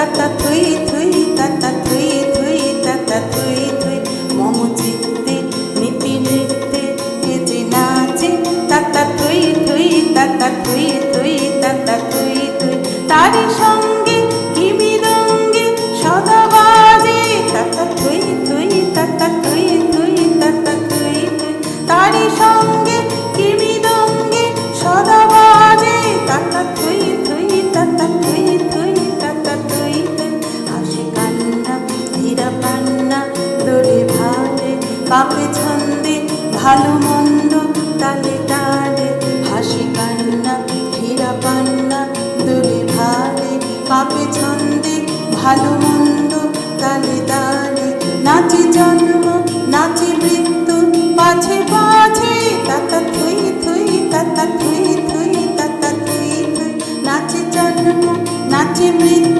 kata tui tui পাপে ছন্দে, ভালো মন্দ তালে তালে, হাসি কান্না ফিরা পান্না, দুলে ভালে। পাপে ছন্দে, ভালো মন্দ তালে তালে, নাচি জন্ম, নাচি মৃত্যু, পাছে পাছে, তাতা থুই থুই, তাতা থুই থুই, তাতা থুই থুই। নাচি জন্ম, নাচি মৃত্যু